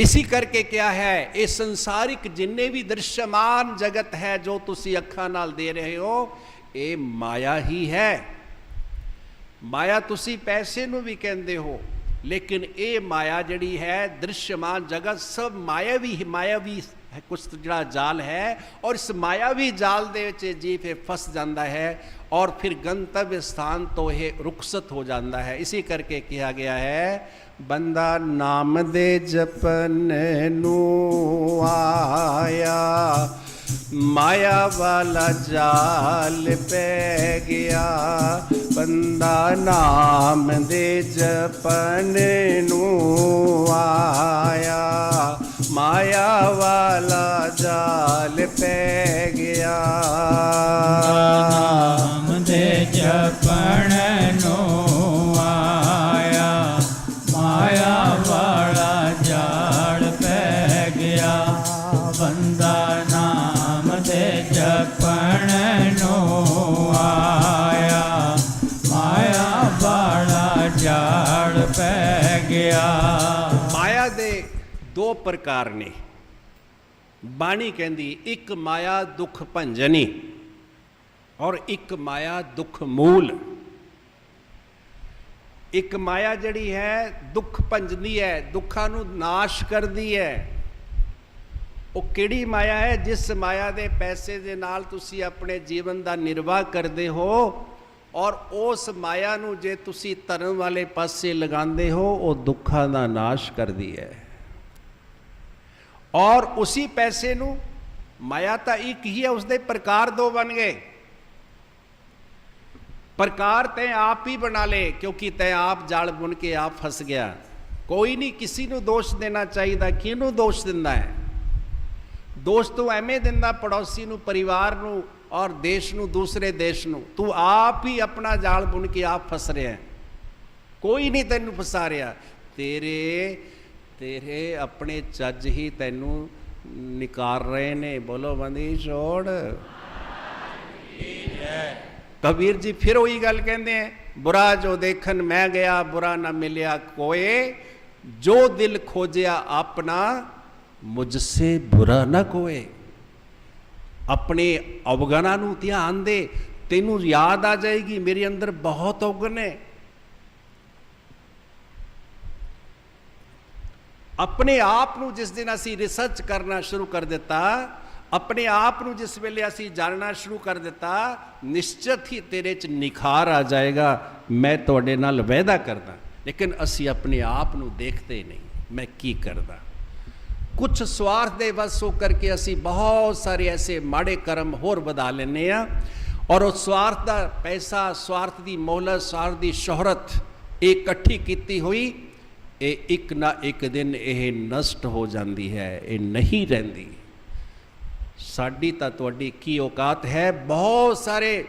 ਇसी ਕਰਕੇ ਕਿਹਾ ਹੈ ਇਹ ਸੰਸਾਰਿਕ ਜਿੰਨੇ ਵੀ ਦ੍ਰਿਸ਼ਮਾਨ ਜਗਤ ਹੈ ਜੋ ਤੁਸੀਂ ਅੱਖਾਂ ਨਾਲ ਦੇ ਰਹੇ ਹੋ ਇਹ ਮਾਇਆ ਹੀ ਹੈ ਮਾਇਆ ਤੁਸੀਂ ਪੈਸੇ ਨੂੰ ਵੀ ਕਹਿੰਦੇ ਹੋ ਲੇਕਿਨ ਇਹ ਮਾਇਆ ਜਿਹੜੀ ਹੈ ਦ੍ਰਿਸ਼ਮਾਨ ਜਗਤ ਸਭ ਮਾਇਆਵੀ ਹੀ ਮਾਇਆਵੀ ਹੈ ਕੁਛ ਜਿਹੜਾ ਜਾਲ ਹੈ ਔਰ ਇਸ ਮਾਇਆਵੀ ਜਾਲ ਦੇ ਵਿੱਚ ਇਹ ਜੀਵ ਫਸ ਜਾਂਦਾ ਹੈ ਔਰ ਫਿਰ ਗੰਤਵ ਸਥਾਨ ਤੋਂ ਇਹ ਰੁਖਸਤ ਹੋ ਜਾਂਦਾ ਹੈ ਇਸੇ ਕਰਕੇ ਕਿਹਾ ਗਿਆ ਹੈ ਬੰਦਾ ਨਾਮ ਦੇ ਜਪਨ ਨੂੰ ਆਇਆ ਮਾਇਆ ਵਾਲਾ ਜਾਲ ਪੈ ਗਿਆ ਬੰਦਾ ਨਾਮ ਦੇ ਜਪਨ ਨੂੰ ਆਇਆ ਮਾਇਆ ਵਾਲਾ ਜਾਲ ਪੈ ਗਿਆ ਦੇ ਦੋ ਪ੍ਰਕਾਰ ਨੇ। ਬਾਣੀ ਕਹਿੰਦੀ, ਇੱਕ ਮਾਇਆ, ਦੁੱਖ ਭੰਜਨੀ ਔਰ ਇੱਕ ਮਾਇਆ, ਦੁਖ ਮੂਲ। ਇੱਕ ਮਾਇਆ ਜਿਹੜੀ ਹੈ, ਦੁੱਖ ਭੰਜਦੀ ਹੈ, ਦੁੱਖਾਂ ਨੂੰ ਨਾਸ਼ ਕਰਦੀ ਹੈ। ਉਹ ਕਿਹੜੀ ਮਾਇਆ ਹੈ? ਜਿਸ ਮਾਇਆ ਦੇ ਪੈਸੇ ਦੇ ਨਾਲ ਤੁਸੀਂ ਆਪਣੇ ਜੀਵਨ ਦਾ ਨਿਰਵਾਹ ਕਰਦੇ ਹੋ ਔਰ ਉਸ ਮਾਇਆ ਨੂੰ ਜੇ ਤੁਸੀਂ ਧਰਮ ਵਾਲੇ ਪਾਸੇ ਲਗਾਉਂਦੇ ਹੋ, ਉਹ ਦੁੱਖਾਂ ਦਾ ਨਾਸ਼ ਕਰਦੀ ਹੈ। ਔਰ ਉਸੇ ਪੈਸੇ ਨੂੰ, ਮਾਇਆ ਤਾਂ ਇੱਕ ਹੀ ਹੈ, ਉਸਦੇ ਪ੍ਰਕਾਰ ਦੋ ਬਣ ਗਏ। ਪ੍ਰਕਾਰ ਤੈਂ ਆਪ ਹੀ ਬਣਾ ਲੇ ਕਿਉਂਕਿ ਤੈਂ ਆਪ ਜਾਲ ਬੁਣ ਕੇ ਆਪ ਫਸ ਗਿਆ। ਕੋਈ ਨਹੀਂ ਕਿਸੇ ਨੂੰ ਦੋਸ਼ ਦੇਣਾ ਚਾਹੀਦਾ, ਕਿਹਨੂੰ ਦੋਸ਼ ਦਿੰਦਾ ਹੈ? ਦੋਸ਼ ਤੋਂ ਐਵੇਂ ਦਿੰਦਾ, ਪੜੋਸੀ ਨੂੰ, ਪਰਿਵਾਰ ਨੂੰ ਔਰ ਦੇਸ਼ ਨੂੰ ਦੂਸਰੇ ਦੇਸ਼ ਨੂੰ। ਤੂੰ ਆਪ ਹੀ ਆਪਣਾ ਜਾਲ ਬੁਣ ਕੇ ਆਪ ਫਸ ਰਿਹਾ ਹੈ। ਕੋਈ ਨਹੀਂ ਤੈਨੂੰ ਫਸਾ ਰਿਹਾ। ਤੇਰੇ ਤੇਰੇ ਆਪਣੇ ਚੱਜ ਹੀ ਤੈਨੂੰ ਨਿਕਾਰ ਰਹੇ ਨੇ। ਬੋਲੋ ਬੰਦੀ, ਛੋੜ। ਕਬੀਰ ਜੀ ਫਿਰ ਉਹੀ ਗੱਲ ਕਹਿੰਦੇ ਆ, ਬੁਰਾ ਜੋ ਦੇਖਣ ਮੈਂ ਗਿਆ, ਬੁਰਾ ਨਾ ਮਿਲਿਆ ਕੋਏ। ਜੋ ਦਿਲ ਖੋਜਿਆ ਆਪਣਾ ਮੁਝ ਸੇ ਬੁਰਾ ਨਾ ਕੋਏ। ਆਪਣੇ ਅਵਗਣਾ ਨੂੰ ਧਿਆਨ ਦੇ ਤੈਨੂੰ ਯਾਦ ਆ ਜਾਏਗੀ ਮੇਰੇ ਅੰਦਰ ਬਹੁਤ ਔਗਣ ਹੈ ਆਪਣੇ ਆਪ ਨੂੰ ਜਿਸ ਦਿਨ ਅਸੀਂ ਰਿਸਰਚ ਕਰਨਾ ਸ਼ੁਰੂ ਕਰ ਦਿੱਤਾ ਆਪਣੇ ਆਪ ਨੂੰ ਜਿਸ ਵੇਲੇ ਅਸੀਂ ਜਾਣਨਾ ਸ਼ੁਰੂ ਕਰ ਦਿੱਤਾ ਨਿਸ਼ਚਿਤ ਹੀ ਤੇਰੇ 'ਚ ਨਿਖਾਰ ਆ ਜਾਏਗਾ ਮੈਂ ਤੁਹਾਡੇ ਨਾਲ ਵਾਅਦਾ ਕਰਦਾ ਲੇਕਿਨ ਅਸੀਂ ਆਪਣੇ ਆਪ ਨੂੰ ਦੇਖਦੇ ਨਹੀਂ ਮੈਂ ਕੀ ਕਰਦਾ ਕੁਝ ਸਵਾਰਥ ਦੇ ਵਸ ਹੋ ਕਰਕੇ ਅਸੀਂ ਬਹੁਤ ਸਾਰੇ ਐਸੇ ਮਾੜੇ ਕਰਮ ਹੋਰ ਵਧਾ ਲੈਨੇ ਆ ਔਰ ਉਹ ਸਵਾਰਥ ਦਾ ਪੈਸਾ, ਸਵਾਰਥ ਦੀ ਮੌਲਤ, ਸਵਾਰਥ ਦੀ ਸ਼ੋਹਰਤ ਇਹ ਇਕੱਠੀ ਕੀਤੀ ਹੋਈ, ਇਹ ਇੱਕ ਨਾ ਇੱਕ ਦਿਨ ਇਹ ਨਸ਼ਟ ਹੋ ਜਾਂਦੀ ਹੈ, ਇਹ ਨਹੀਂ ਰਹਿੰਦੀ। ਸਾਡੀ ਤਾਂ ਤੁਹਾਡੀ ਕੀ ਔਕਾਤ ਹੈ? ਬਹੁਤ ਸਾਰੇ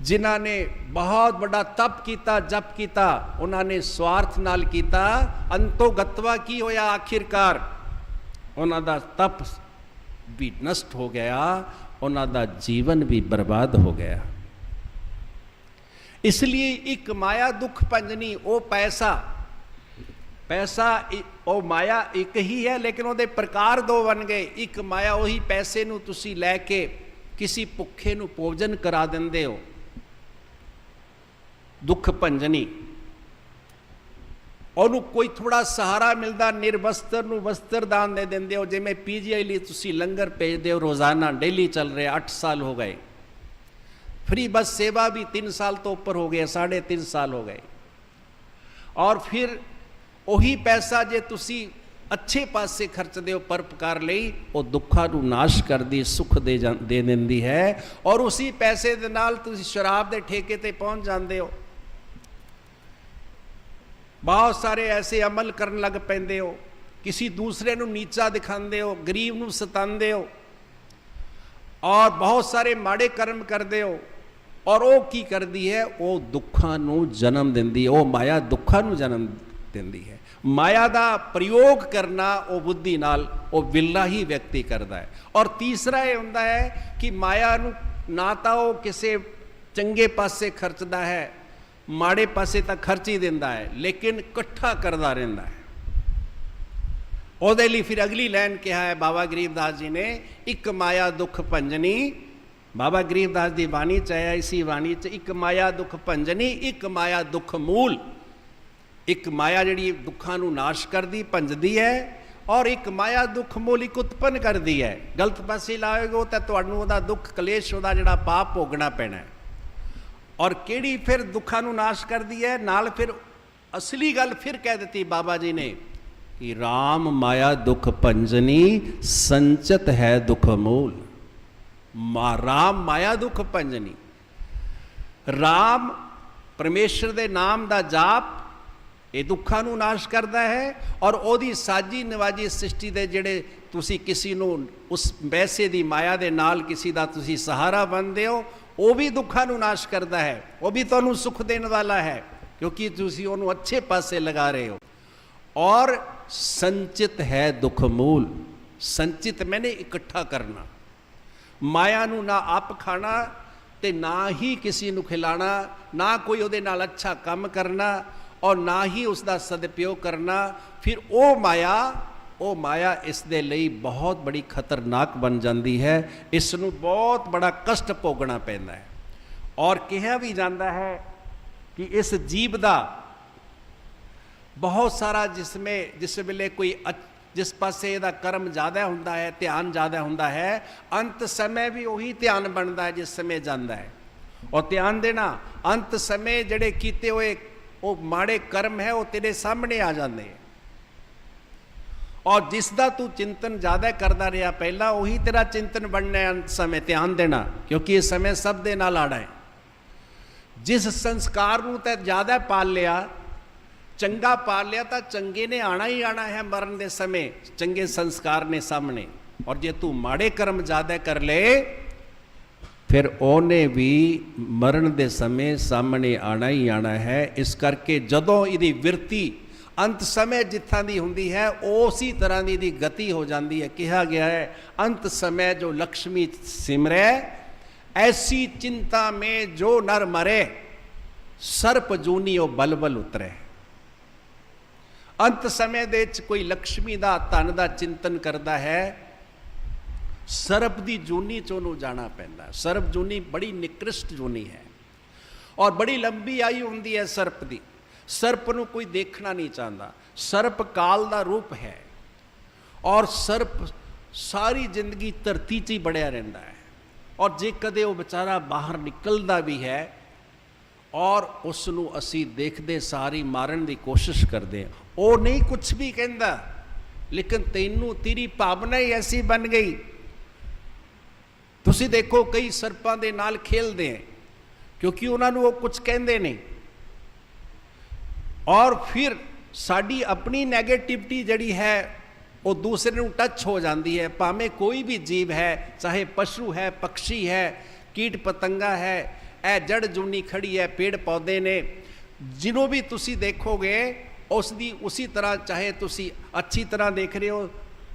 ਜਿਨ੍ਹਾਂ ਨੇ ਬਹੁਤ ਵੱਡਾ ਤਪ ਕੀਤਾ, ਜਪ ਕੀਤਾ, ਉਹਨਾਂ ਨੇ ਸਵਾਰਥ ਨਾਲ ਕੀਤਾ। ਅੰਤੋ ਗਤਵਾ ਕੀ ਹੋਇਆ ਆਖਿਰਕਾਰ? ਉਹਨਾਂ ਦਾ ਤਪ ਵੀ ਨਸ਼ਟ ਹੋ ਗਿਆ, ਉਹਨਾਂ ਦਾ ਜੀਵਨ ਵੀ ਬਰਬਾਦ ਹੋ ਗਿਆ। ਇਸ ਲਈ ਇੱਕ ਮਾਇਆ ਦੁੱਖ ਪੰਜਨੀ ਉਹ ਪੈਸਾ। ਪੈਸਾ ਉਹ ਮਾਇਆ ਇੱਕ ਹੀ ਹੈ, ਲੇਕਿਨ ਉਹਦੇ ਪ੍ਰਕਾਰ ਦੋ ਬਣ ਗਏ। ਇੱਕ ਮਾਇਆ ਉਹੀ ਪੈਸੇ ਨੂੰ ਤੁਸੀਂ ਲੈ ਕੇ ਕਿਸੇ ਭੁੱਖੇ ਨੂੰ ਭੋਜਨ ਕਰਾ ਦਿੰਦੇ ਹੋ। ਦੁੱਖ ਭੰਜਨੀ। ਉਹਨੂੰ ਕੋਈ ਥੋੜਾ ਸਹਾਰਾ ਮਿਲਦਾ, ਨਿਰਵਸਤਰ ਨੂੰ ਵਸਤਰ ਦਾਨ ਦੇ ਦਿੰਦੇ ਹੋ। ਜਿਵੇਂ ਪੀਜੀਆਈ ਲਈ ਤੁਸੀਂ ਲੰਗਰ ਭੇਜਦੇ ਹੋ, ਰੋਜ਼ਾਨਾ ਡੇਲੀ ਚੱਲ ਰਿਹਾ 8 ਸਾਲ ਹੋ ਗਏ। ਫ੍ਰੀ ਬੱਸ ਸੇਵਾ ਵੀ 3 ਸਾਲ ਤੋਂ ਉੱਪਰ ਹੋ ਗਏ 3.5 ਸਾਲ ਹੋ ਗਏ। ਔਰ ਫਿਰ ਉਹੀ ਪੈਸਾ ਜੇ ਤੁਸੀਂ ਅੱਛੇ ਪਾਸੇ ਖਰਚਦੇ ਹੋ ਪਰਪਕਾਰ ਲਈ, ਉਹ ਦੁੱਖਾਂ ਨੂੰ ਨਾਸ਼ ਕਰਦੀ, ਸੁੱਖ ਦੇ ਜਾਂ- ਦੇ ਦਿੰਦੀ ਹੈ। ਔਰ ਉਸੇ ਪੈਸੇ ਦੇ ਨਾਲ ਤੁਸੀਂ ਸ਼ਰਾਬ ਦੇ ਠੇਕੇ ਤੇ ਪਹੁੰਚ ਜਾਂਦੇ ਹੋ। ਬਹੁਤ ਸਾਰੇ ਐਸੇ ਅਮਲ ਕਰਨ ਲੱਗ ਪੈਂਦੇ ਹੋ। ਕਿਸੇ ਦੂਸਰੇ ਨੂੰ ਨੀਚਾ ਦਿਖਾਉਂਦੇ ਹੋ, ਗਰੀਬ ਨੂੰ ਸਤਾਉਂਦੇ ਹੋ। ਔਰ ਬਹੁਤ ਸਾਰੇ ਮਾੜੇ ਕਰਮ ਕਰਦੇ ਹੋ। ਔਰ ਉਹ ਕੀ ਕਰਦੀ ਹੈ? ਉਹ ਦੁੱਖਾਂ ਨੂੰ ਜਨਮ ਦਿੰਦੀ ਹੈ। ਉਹ ਮਾਇਆ ਦੁੱਖਾਂ ਨੂੰ ਜਨਮ ਦਿੰਦੀ ਹੈ। ਮਾਇਆ ਦਾ ਪ੍ਰਯੋਗ ਕਰਨਾ ਉਹ ਬੁੱਧੀ ਨਾਲ ਉਹ ਵਿਰਲਾ ਹੀ ਵਿਅਕਤੀ ਕਰਦਾ ਹੈ। ਔਰ ਤੀਸਰਾ ਇਹ ਹੁੰਦਾ ਹੈ ਕਿ ਮਾਇਆ ਨੂੰ ਨਾ ਤਾਂ ਉਹ ਕਿਸੇ ਚੰਗੇ ਪਾਸੇ ਖਰਚਦਾ ਹੈ ਮਾੜੇ ਪਾਸੇ ਤਾਂ ਖਰਚ ਹੀ ਦਿੰਦਾ ਹੈ, ਲੇਕਿਨ ਇਕੱਠਾ ਕਰਦਾ ਰਹਿੰਦਾ ਹੈ। ਉਹਦੇ ਲਈ ਫਿਰ ਅਗਲੀ ਲਾਈਨ ਕਿਹਾ ਹੈ, ਬਾਬਾ ਗਰੀਬਦਾਸ ਜੀ ਨੇ, ਇੱਕ ਮਾਇਆ ਦੁੱਖ ਭੰਜਨੀ, ਬਾਬਾ ਗਰੀਬਦਾਸ ਦੀ ਬਾਣੀ ਚ ਆਇਆ, ਇਸੀ ਬਾਣੀ ਚ, ਇੱਕ ਮਾਇਆ ਦੁੱਖ ਭੰਜਨੀ, ਇੱਕ ਮਾਇਆ ਦੁੱਖ ਮੂਲ। ਇੱਕ ਮਾਇਆ ਜਿਹੜੀ ਦੁੱਖਾਂ ਨੂੰ ਨਾਸ਼ ਕਰਦੀ, ਭੰਜਦੀ ਹੈ, ਔਰ ਇੱਕ ਮਾਇਆ ਦੁੱਖ ਮੂਲ ਇੱਕ ਉਤਪੰਨ ਕਰਦੀ ਹੈ। ਗਲਤ ਪਾਸੇ ਲਾਏਗੋ ਤਾਂ ਤੁਹਾਨੂੰ ਉਹਦਾ ਦੁੱਖ ਕਲੇਸ਼, ਉਹਦਾ ਜਿਹੜਾ ਪਾਪ ਭੋਗਣਾ ਪੈਣਾ ਹੈ। ਔਰ ਕਿਹੜੀ ਫਿਰ ਦੁੱਖਾਂ ਨੂੰ ਨਾਸ਼ ਕਰਦੀ ਹੈ? ਨਾਲ ਫਿਰ ਅਸਲੀ ਗੱਲ ਫਿਰ ਕਹਿ ਦਿੱਤੀ ਬਾਬਾ ਜੀ ਨੇ ਕਿ RAM ਮਾਇਆ ਦੁੱਖ ਭੰਜਨੀ ਸੰਚਤ ਹੈ ਦੁੱਖ ਮੂਲ। ਮਾ RAM ਮਾਇਆ ਦੁੱਖ ਭੰਜਨੀ RAM ਪਰਮੇਸ਼ਰ ਦੇ ਨਾਮ ਦਾ ਜਾਪ ਇਹ ਦੁੱਖਾਂ ਨੂੰ ਨਾਸ਼ ਕਰਦਾ ਹੈ ਔਰ ਉਹਦੀ ਸਾਜੀ ਨਿਵਾਜੀ ਸ੍ਰਿਸ਼ਟੀ ਦੇ ਜਿਹੜੇ ਤੁਸੀਂ ਕਿਸੇ ਨੂੰ ਉਸ ਪੈਸੇ ਦੀ ਮਾਇਆ ਦੇ ਨਾਲ ਕਿਸੇ ਦਾ ਤੁਸੀਂ ਸਹਾਰਾ ਬਣਦੇ ਹੋ ਉਹ ਵੀ ਦੁੱਖਾਂ ਨੂੰ ਨਾਸ਼ ਕਰਦਾ ਹੈ, ਉਹ ਵੀ ਤੁਹਾਨੂੰ ਸੁਖ ਦੇਣ ਵਾਲਾ ਹੈ, ਕਿਉਂਕਿ ਤੁਸੀਂ ਉਹਨੂੰ ਅੱਛੇ ਪਾਸੇ ਲਗਾ ਰਹੇ ਹੋ। ਔਰ ਸੰਚਿਤ ਹੈ ਦੁੱਖ ਮੂਲ, ਸੰਚਿਤ ਮੈਨੇ ਇਕੱਠਾ ਕਰਨਾ। ਮਾਇਆ ਨੂੰ ਨਾ ਆਪ ਖਾਣਾ ਤੇ ਨਾ ਹੀ ਕਿਸੇ ਨੂੰ ਖਿਲਾਣਾ, ਨਾ ਕੋਈ ਉਹਦੇ ਨਾਲ ਅੱਛਾ ਕੰਮ ਕਰਨਾ ਔਰ ਨਾ ਹੀ ਉਸ ਦਾ ਸਦਉਪਯੋਗ ਕਰਨਾ, ਫਿਰ ਉਹ ਮਾਇਆ ਉਹ ਮਾਇਆ ਇਸ ਦੇ ਲਈ ਬਹੁਤ ਬੜੀ ਖਤਰਨਾਕ ਬਣ ਜਾਂਦੀ ਹੈ, ਇਸ ਨੂੰ ਬਹੁਤ ਬੜਾ ਕਸ਼ਟ ਭੋਗਣਾ ਪੈਂਦਾ ਹੈ। ਔਰ ਕਿਹਾ ਵੀ ਜਾਂਦਾ ਹੈ ਕਿ ਇਸ ਜੀਵ ਦਾ ਬਹੁਤ ਸਾਰਾ ਜਿਸਮੇ, ਜਿਸ ਵੇਲੇ ਕੋਈ ਅਚ- ਜਿਸ ਪਾਸੇ ਇਹਦਾ ਕਰਮ ਜ਼ਿਆਦਾ ਹੁੰਦਾ ਹੈ, ਧਿਆਨ ਜ਼ਿਆਦਾ ਹੁੰਦਾ ਹੈ, ਅੰਤ ਸਮੇਂ ਵੀ ਉਹੀ ਧਿਆਨ ਬਣਦਾ ਹੈ, ਜਿਸ ਸਮੇਂ ਜਾਂਦਾ ਹੈ। ਔਰ ਧਿਆਨ ਦੇਣਾ, ਅੰਤ ਸਮੇਂ ਜਿਹੜੇ ਕੀਤੇ ਹੋਏ ਉਹ ਮਾੜੇ ਕਰਮ ਹੈ, ਉਹ ਤੇਰੇ ਸਾਹਮਣੇ ਆ ਜਾਂਦੇ ਹੈ। ਔਰ ਜਿਸ ਦਾ ਤੂੰ ਚਿੰਤਨ ਜ਼ਿਆਦਾ ਕਰਦਾ ਰਿਹਾ, ਪਹਿਲਾਂ ਉਹੀ ਤੇਰਾ ਚਿੰਤਨ ਬਣਨਾ ਅੰਤ ਸਮੇਂ, ਧਿਆਨ ਦੇਣਾ, ਕਿਉਂਕਿ ਇਹ ਸਮੇਂ ਸਭ ਦੇ ਨਾਲ ਆੜਾ ਹੈ। ਜਿਸ ਸੰਸਕਾਰ ਨੂੰ ਤੇ ਜ਼ਿਆਦਾ ਪਾਲ ਲਿਆ, ਚੰਗਾ ਪਾਲ ਲਿਆ, ਤਾਂ ਚੰਗੇ ਨੇ ਆਣਾ ਹੀ ਆਣਾ ਹੈ ਮਰਨ ਦੇ ਸਮੇਂ, ਚੰਗੇ ਸੰਸਕਾਰ ਨੇ ਸਾਹਮਣੇ। ਔਰ ਜੇ ਤੂੰ ਮਾੜੇ ਕਰਮ ਜ਼ਿਆਦਾ ਕਰ ਲਏ ਫਿਰ ਉਹਨੇ ਵੀ ਮਰਨ ਦੇ ਸਮੇਂ ਸਾਹਮਣੇ ਆਣਾ ਹੀ ਆਣਾ ਹੈ। ਇਸ ਕਰਕੇ ਜਦੋਂ ਇਹਦੀ ਵਿਰਤੀ ਅੰਤ ਸਮੇਂ ਜਿੱਥਾਂ ਦੀ ਹੁੰਦੀ ਹੈ, ਉਸੇ ਤਰ੍ਹਾਂ ਦੀ ਦੀ ਗਤੀ ਹੋ ਜਾਂਦੀ ਹੈ। ਕਿਹਾ ਗਿਆ ਹੈ, ਅੰਤ ਸਮੇਂ ਜੋ ਲక్ష్ਮੀ ਸਿਮਰੇ, ਐਸੀ ਚਿੰਤਾ ਮੇ ਜੋ ਨਰ ਮਰੇ, ਸਰਪ ਜੂਨੀਓ ਬਲਬਲ ਉਤਰੇ। ਅੰਤ ਸਮੇਂ ਦੇ ਵਿੱਚ ਕੋਈ ਲక్ష్ਮੀ ਦਾ ਧਨ ਦਾ ਚਿੰਤਨ ਕਰਦਾ ਹੈ, ਸਰਪ ਦੀ ਜੂਨੀ ਚੋਂ ਨੂੰ ਜਾਣਾ ਪੈਂਦਾ। ਸਰਪ ਜੂਨੀ ਬੜੀ ਨਿਕ੍ਰਿਸ਼ਟ ਜੂਨੀ ਹੈ। ਔਰ ਬੜੀ ਲੰਬੀ ਆਈ ਹੁੰਦੀ ਹੈ ਸਰਪ ਦੀ। ਸਰਪ ਨੂੰ ਕੋਈ ਦੇਖਣਾ ਨਹੀਂ ਚਾਹੁੰਦਾ। ਸਰਪ ਕਾਲ ਦਾ ਰੂਪ ਹੈ ਔਰ ਸਰਪ ਸਾਰੀ ਜ਼ਿੰਦਗੀ ਧਰਤੀ 'ਚ ਹੀ ਬੜਿਆ ਰਹਿੰਦਾ ਹੈ। ਔਰ ਜੇ ਕਦੇ ਉਹ ਵਿਚਾਰਾ ਬਾਹਰ ਨਿਕਲਦਾ ਵੀ ਹੈ ਔਰ ਉਸ ਨੂੰ ਅਸੀਂ ਦੇਖਦੇ ਸਾਰੀ ਮਾਰਨ ਦੀ ਕੋਸ਼ਿਸ਼ ਕਰਦੇ ਉਹ ਨਹੀਂ ਕੁਝ ਵੀ ਕਹਿੰਦਾ, ਲੇਕਿਨ ਤੈਨੂੰ ਤੇਰੀ ਭਾਵਨਾ ਹੀ ਐਸੀ ਬਣ ਗਈ। ਤੁਸੀਂ ਦੇਖੋ ਕਈ ਸਰਪਾਂ ਦੇ ਨਾਲ ਖੇਲਦੇ ਹੈ, ਕਿਉਂਕਿ ਉਹਨਾਂ ਨੂੰ ਉਹ ਕੁਝ ਕਹਿੰਦੇ ਨਹੀਂ। ਔਰ ਫਿਰ ਸਾਡੀ ਆਪਣੀ 네ਗੇਟਿਵਿਟੀ ਜਿਹੜੀ ਹੈ, ਉਹ ਦੂਸਰੇ ਨੂੰ ਟੱਚ ਹੋ ਜਾਂਦੀ ਹੈ। ਭਾਵੇਂ ਕੋਈ ਵੀ ਜੀਵ ਹੈ, ਚਾਹੇ ਪਸ਼ੂ ਹੈ ਪੰਛੀ ਹੈ, ਕੀਟ ਪਤੰਗਾ ਹੈ, ਇਹ ਜੜ ਜੁਨੀ ਖੜੀ ਹੈ, ਪੇੜ ਪੌਦੇ ਨੇ, ਜਿਹਨੂੰ ਵੀ ਤੁਸੀਂ ਦੇਖੋਗੇ, ਉਸ ਦੀ ਉਸੇ ਤਰ੍ਹਾਂ, ਚਾਹੇ ਤੁਸੀਂ ਅੱਛੀ ਤਰ੍ਹਾਂ ਦੇਖ ਰਹੇ ਹੋ,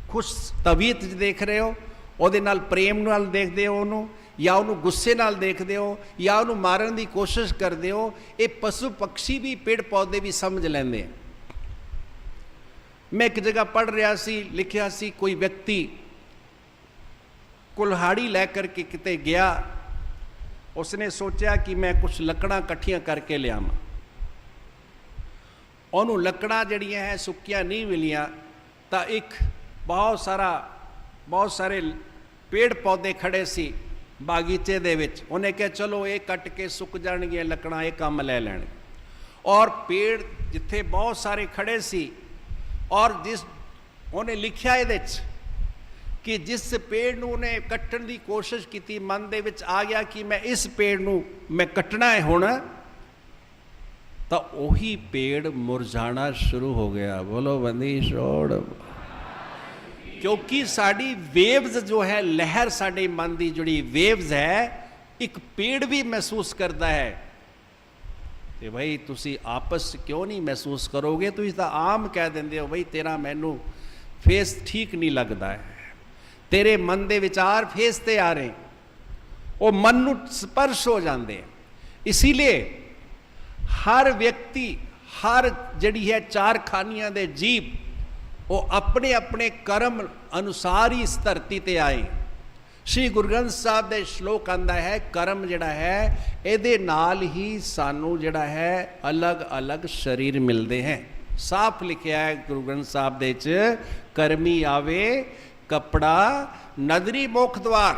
ਖੁਸ਼ ਤਬੀਅਤ ਦੇਖ ਰਹੇ ਹੋ, ਉਹਦੇ ਨਾਲ ਪ੍ਰੇਮ ਨਾਲ ਦੇਖਦੇ ਹੋ ਉਹਨੂੰ ਜਾਂ ਉਹਨੂੰ ਗੁੱਸੇ ਨਾਲ ਦੇਖਦੇ ਹੋ, ਜਾਂ ਉਹਨੂੰ ਮਾਰਨ ਦੀ ਕੋਸ਼ਿਸ਼ ਕਰਦੇ ਹੋ, ਇਹ ਪਸ਼ੂ ਪੰਛੀ ਵੀ, ਪੇੜ ਪੌਦੇ ਵੀ ਸਮਝ ਲੈਂਦੇ ਆ। ਮੈਂ ਇੱਕ ਜਗ੍ਹਾ ਪੜ੍ਹ ਰਿਹਾ ਸੀ, ਲਿਖਿਆ ਸੀ, ਕੋਈ ਵਿਅਕਤੀ ਕੁਲਹਾੜੀ ਲੈ ਕਰਕੇ ਕਿਤੇ ਗਿਆ, ਉਸਨੇ ਸੋਚਿਆ ਕਿ ਮੈਂ ਕੁਝ ਲੱਕੜਾਂ ਇਕੱਠੀਆਂ ਕਰਕੇ ਲਿਆਵਾਂ। ਉਹਨੂੰ ਲੱਕੜਾਂ ਜਿਹੜੀਆਂ ਹੈ, ਸੁੱਕੀਆਂ ਨਹੀਂ ਮਿਲੀਆਂ, ਤਾਂ ਇੱਕ ਬਹੁਤ ਸਾਰਾ, ਬਹੁਤ ਸਾਰੇ ਪੇੜ ਪੌਦੇ ਖੜੇ ਸੀ। ਬਾਗੀਚੇ ਦੇ ਵਿੱਚ। ਉਹਨੇ ਕਿਹਾ, ਚਲੋ, ਇਹ ਕੱਟ ਕੇ ਸੁੱਕ ਜਾਣਗੀਆਂ ਲੱਕੜਾਂ, ਇਹ ਕੰਮ ਲੈ ਲੈਣ। ਔਰ ਪੇੜ ਜਿੱਥੇ ਬਹੁਤ ਸਾਰੇ ਖੜੇ ਸੀ, ਔਰ ਜਿਸ ਉਹਨੇ ਲਿਖਿਆ ਇਹਦੇ 'ਚ ਕਿ ਜਿਸ ਪੇੜ ਨੂੰ ਉਹਨੇ ਕੱਟਣ ਦੀ ਕੋਸ਼ਿਸ਼ ਕੀਤੀ, ਮਨ ਦੇ ਵਿੱਚ ਆ ਗਿਆ ਕਿ ਮੈਂ ਇਸ ਪੇੜ ਨੂੰ ਮੈਂ ਕੱਟਣਾ ਹੈ ਹੁਣ, ਤਾਂ ਉਹੀ ਪੇੜ ਮੁਰਝਾਣਾ ਸ਼ੁਰੂ ਹੋ ਗਿਆ। ਬੋਲੋ, ਬੰਦੀ, ਛੋੜ। ਕਿਉਂਕਿ ਸਾਡੀ ਵੇਵਜ਼ ਜੋ ਹੈ, ਲਹਿਰ ਸਾਡੇ ਮਨ ਦੀ ਜਿਹੜੀ ਵੇਵਜ਼ ਹੈ, ਇੱਕ ਪੇੜ ਵੀ ਮਹਿਸੂਸ ਕਰਦਾ ਹੈ। ਤੇ ਭਾਈ ਤੁਸੀਂ ਆਪਸ 'ਚ ਕਿਉਂ ਨਹੀਂ ਮਹਿਸੂਸ ਕਰੋਗੇ? ਤੁਸੀਂ ਤਾਂ ਆਮ ਕਹਿ ਦਿੰਦੇ ਹੋ, ਬਈ ਤੇਰਾ ਮੈਨੂੰ ਫੇਸ ਠੀਕ ਨਹੀਂ ਲੱਗਦਾ ਹੈ। ਤੇਰੇ ਮਨ ਦੇ ਵਿਚਾਰ ਫੇਸ ਤੇ ਆ ਰਹੇ। ਉਹ ਮਨ ਨੂੰ ਸਪਰਸ਼ ਹੋ ਜਾਂਦੇ ਇਸੇ ਲਈ ਹਰ ਵਿਅਕਤੀ, ਹਰ ਜਿਹੜੀ ਹੈ ਚਾਰ ਖਾਨੀਆਂ ਦੇ ਜੀਵ ਉਹ ਆਪਣੇ ਆਪਣੇ ਕਰਮ ਅਨੁਸਾਰ ਹੀ ਇਸ ਧਰਤੀ ਤੇ ਆਏ। ਸ਼੍ਰੀ ਗੁਰੂ ਗ੍ਰੰਥ ਸਾਹਿਬ ਦੇ ਸ਼ਲੋਕ ਆਂਦਾ ਹੈ, ਕਰਮ ਜਿਹੜਾ ਹੈ, ਇਹਦੇ ਨਾਲ ਹੀ ਸਾਨੂੰ ਜਿਹੜਾ ਹੈ ਅਲੱਗ-ਅਲੱਗ ਸਰੀਰ ਮਿਲਦੇ ਹੈ। ਸਾਫ਼ ਲਿਖਿਆ ਹੈ ਗੁਰੂ ਗ੍ਰੰਥ ਸਾਹਿਬ ਦੇ ਚ, ਕਰਮੀ ਆਵੇ, ਕਪੜਾ, ਨਦਰੀ ਮੋਖ ਦਵਾਰ।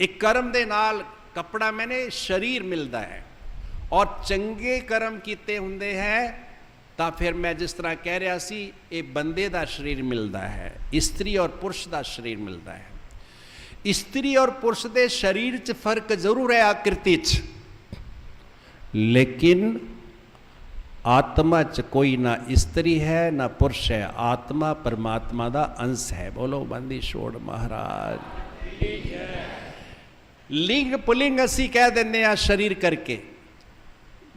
ਇੱਕ ਕਰਮ ਦੇ ਨਾਲ ਕਪੜਾ ਮੈਨੇ ਸਰੀਰ ਮਿਲਦਾ ਹੈ। ਔਰ ਚੰਗੇ ਕਰਮ ਕੀਤੇ ਹੁੰਦੇ ਹੈ ਤਾਂ ਫਿਰ ਮੈਂ ਜਿਸ ਤਰ੍ਹਾਂ ਕਹਿ ਰਿਹਾ ਸੀ, ਇਹ ਬੰਦੇ ਦਾ ਸਰੀਰ ਮਿਲਦਾ ਹੈ, ਇਸਤਰੀ ਔਰ ਪੁਰਸ਼ ਦਾ ਸਰੀਰ ਮਿਲਦਾ ਹੈ। ਇਸਤਰੀ ਔਰ ਪੁਰਸ਼ ਦੇ ਸਰੀਰ 'ਚ ਫ਼ਰਕ ਜ਼ਰੂਰ ਹੈ ਆਕ੍ਰਿਤੀ 'ਚ। ਲੇਕਿਨ ਆਤਮਾ 'ਚ ਕੋਈ ਨਾ ਇਸਤਰੀ ਹੈ, ਨਾ ਪੁਰਸ਼ ਹੈ। ਆਤਮਾ ਪਰਮਾਤਮਾ ਦਾ ਅੰਸ਼ ਹੈ। ਬੋਲੋ, ਬੰਦੀ ਛੋੜ ਮਹਾਰਾਜ। ਲਿੰਗ ਪੁਲਿੰਗ ਅਸੀਂ ਕਹਿ ਦਿੰਦੇ ਆ ਸਰੀਰ ਕਰਕੇ।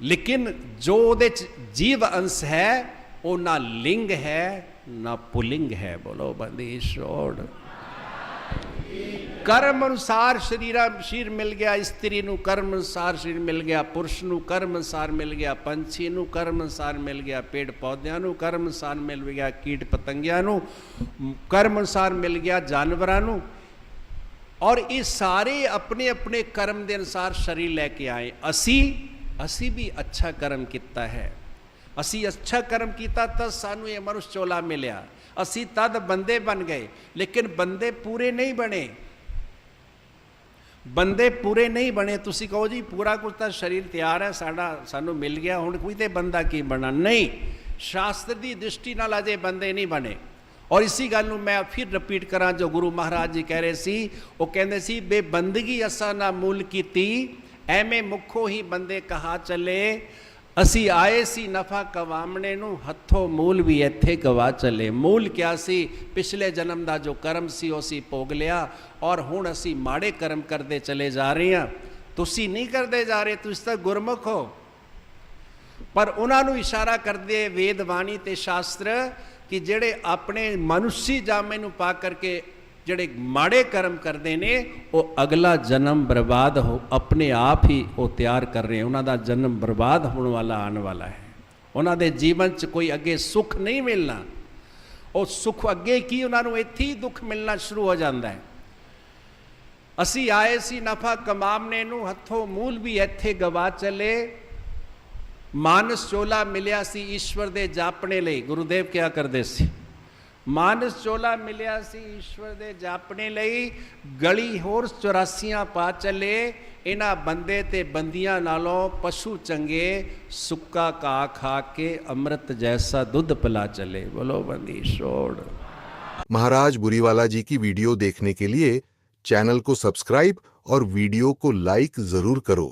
ਲੇਕਿਨ ਜੋ ਉਹਦੇ ਚ ਜੀਵ ਅੰਸ਼ ਹੈ, ਉਹ ਨਾ ਲਿੰਗ ਹੈ, ਨਾ ਪੁਲਿੰਗ ਹੈ। ਬੋਲੋ ਬੰਦੀ ਛੋੜ। ਕਰਮ ਅਨੁਸਾਰ ਸ਼ਰੀਰਾ ਸ਼ਰੀਰ ਮਿਲ ਗਿਆ, ਇਸਤਰੀ ਨੂੰ ਕਰਮ ਅਨੁਸਾਰ ਸ਼ਰੀਰ ਮਿਲ ਗਿਆ, ਪੁਰਸ਼ ਨੂੰ ਕਰਮ ਅਨੁਸਾਰ ਮਿਲ ਗਿਆ, ਪੰਛੀ ਨੂੰ ਕਰਮ ਅਨੁਸਾਰ ਮਿਲ ਗਿਆ, ਪੇੜ ਪੌਦਿਆਂ ਨੂੰ ਕਰਮ ਅਨੁਸਾਰ ਮਿਲ ਗਿਆ, ਕੀਟ ਪਤੰਗਿਆਂ ਨੂੰ ਕਰਮ ਅਨੁਸਾਰ ਮਿਲ ਗਿਆ, ਜਾਨਵਰਾਂ ਨੂੰ। ਔਰ ਇਹ ਸਾਰੇ ਆਪਣੇ ਆਪਣੇ ਕਰਮ ਦੇ ਅਨੁਸਾਰ ਸਰੀਰ ਲੈ ਕੇ ਆਏ। ਅਸੀਂ ਅਸੀਂ ਵੀ ਅੱਛਾ ਕਰਮ ਕੀਤਾ ਹੈ। ਅਸੀਂ ਅੱਛਾ ਕਰਮ ਕੀਤਾ ਤਾਂ ਸਾਨੂੰ ਇਹ ਮਨੁੱਖ ਚੋਲਾ ਮਿਲਿਆ। ਅਸੀਂ ਤਦ ਬੰਦੇ ਬਣ ਗਏ, ਲੇਕਿਨ ਬੰਦੇ ਪੂਰੇ ਨਹੀਂ ਬਣੇ। ਬੰਦੇ ਪੂਰੇ ਨਹੀਂ ਬਣੇ, ਤੁਸੀਂ ਕਹੋ ਜੀ, ਪੂਰਾ ਕੁਝ ਤਾਂ ਸਰੀਰ ਤਿਆਰ ਹੈ, ਸਾਡਾ, ਸਾਨੂੰ ਮਿਲ ਗਿਆ, ਹੁਣ ਕੋਈ ਤੇ ਬੰਦਾ ਕੀ ਬਣਾ ਨਹੀਂ, ਸ਼ਾਸਤਰ ਦੀ ਦ੍ਰਿਸ਼ਟੀ ਨਾਲ ਅਜੇ ਬੰਦੇ ਨਹੀਂ ਬਣੇ। ਔਰ ਇਸੀ ਗੱਲ ਨੂੰ ਮੈਂ ਫਿਰ ਰਿਪੀਟ ਕਰਾਂ, ਜੋ ਗੁਰੂ ਮਹਾਰਾਜ ਜੀ ਕਹਿ ਰਹੇ ਸੀ, ਉਹ ਕਹਿੰਦੇ ਸੀ, ਬੇਬੰਦਗੀ ਅਸਾਂ ਨਾ ਮੂਲ ਕੀਤੀ ਐਵੇਂ ਮੁੱਖੋਂ ਹੀ ਬੰਦੇ ਕਹਾ ਚੱਲੇ, ਅਸੀਂ ਆਏ ਸੀ ਨਫਾ ਕਵਾਮਣੇ ਨੂੰ, ਹੱਥੋਂ ਮੂਲ ਵੀ ਇੱਥੇ ਗਵਾ ਚੱਲੇ। ਮੂਲ ਕਿਆ ਸੀ? ਪਿਛਲੇ ਜਨਮ ਦਾ ਜੋ ਕਰਮ ਸੀ, ਉਹ ਸੀ ਭੋਗ ਲਿਆ ਔਰ ਹੁਣ ਅਸੀਂ ਮਾੜੇ ਕਰਮ ਕਰਦੇ ਚਲੇ ਜਾ ਰਹੇ ਹਾਂ। ਤੁਸੀਂ ਨਹੀਂ ਕਰਦੇ ਜਾ ਰਹੇ, ਤੁਸੀਂ ਤਾਂ ਗੁਰਮੁਖ ਹੋ। ਪਰ ਉਹਨਾਂ ਨੂੰ ਇਸ਼ਾਰਾ ਕਰਦੇ ਵੇਦ ਬਾਣੀ ਤੇ ਸ਼ਾਸਤਰ ਕਿ ਜਿਹੜੇ ਆਪਣੇ ਮਨੁੱਖੀ ਜਾਮੇ ਨੂੰ ਪਾ ਕਰਕੇ ਜਿਹੜੇ ਮਾੜੇ ਕਰਮ ਕਰਦੇ ਨੇ, ਉਹ ਅਗਲਾ ਜਨਮ ਬਰਬਾਦ ਹੋ, ਆਪਣੇ ਆਪ ਹੀ ਉਹ ਤਿਆਰ ਕਰ ਰਹੇ ਉਹਨਾਂ ਦਾ ਜਨਮ ਬਰਬਾਦ ਹੋਣ ਵਾਲਾ, ਆਉਣ ਵਾਲਾ ਹੈ। ਉਹਨਾਂ ਦੇ ਜੀਵਨ 'ਚ ਕੋਈ ਅੱਗੇ ਸੁੱਖ ਨਹੀਂ ਮਿਲਣਾ। ਉਹ ਸੁੱਖ ਅੱਗੇ ਕੀ ਉਹਨਾਂ ਨੂੰ ਇੱਥੇ ਹੀ ਦੁੱਖ ਮਿਲਣਾ ਸ਼ੁਰੂ ਹੋ ਜਾਂਦਾ ਹੈ। ਅਸੀਂ ਆਏ ਸੀ ਨਫਾ ਕਮਾਮਨੇ ਨੂੰ, ਹੱਥੋਂ ਮੂਲ ਵੀ ਇੱਥੇ ਗਵਾ ਚਲੇ। ਮਾਨਸ ਚੋਲਾ ਮਿਲਿਆ ਸੀ ਈਸ਼ਵਰ ਦੇ ਜਾਪਣੇ ਲਈ। ਗੁਰੂਦੇਵ ਕਿਆ ਕਰਦੇ ਸੀ? ਮਾਨਸ ਚੋਲਾ ਮਿਲਿਆ ਸੀ ਈਸ਼ਵਰ ਦੇ ਜਾਪਣੇ ਲਈ ਗਲੀ ਹੋਰ 84 ਪਾ ਚੱਲੇ ਇਹਨਾਂ ਬੰਦੇ ਤੇ ਬੰਦੀਆਂ ਨਾਲੋਂ ਪਸ਼ੂ ਚੰਗੇ ਸੁੱਕਾ ਕਾ ਖਾ ਕੇ ਅੰਮ੍ਰਿਤ ਜੈਸਾ ਦੁੱਧ ਪਿਲਾ ਚੱਲੇ ਬੋਲੋ ਬੰਦੀ ਛੋੜ महाराज बुरीवाला जी की वीडियो देखने के लिए चैनल को सब्सक्राइब और वीडियो को लाइक जरूर करो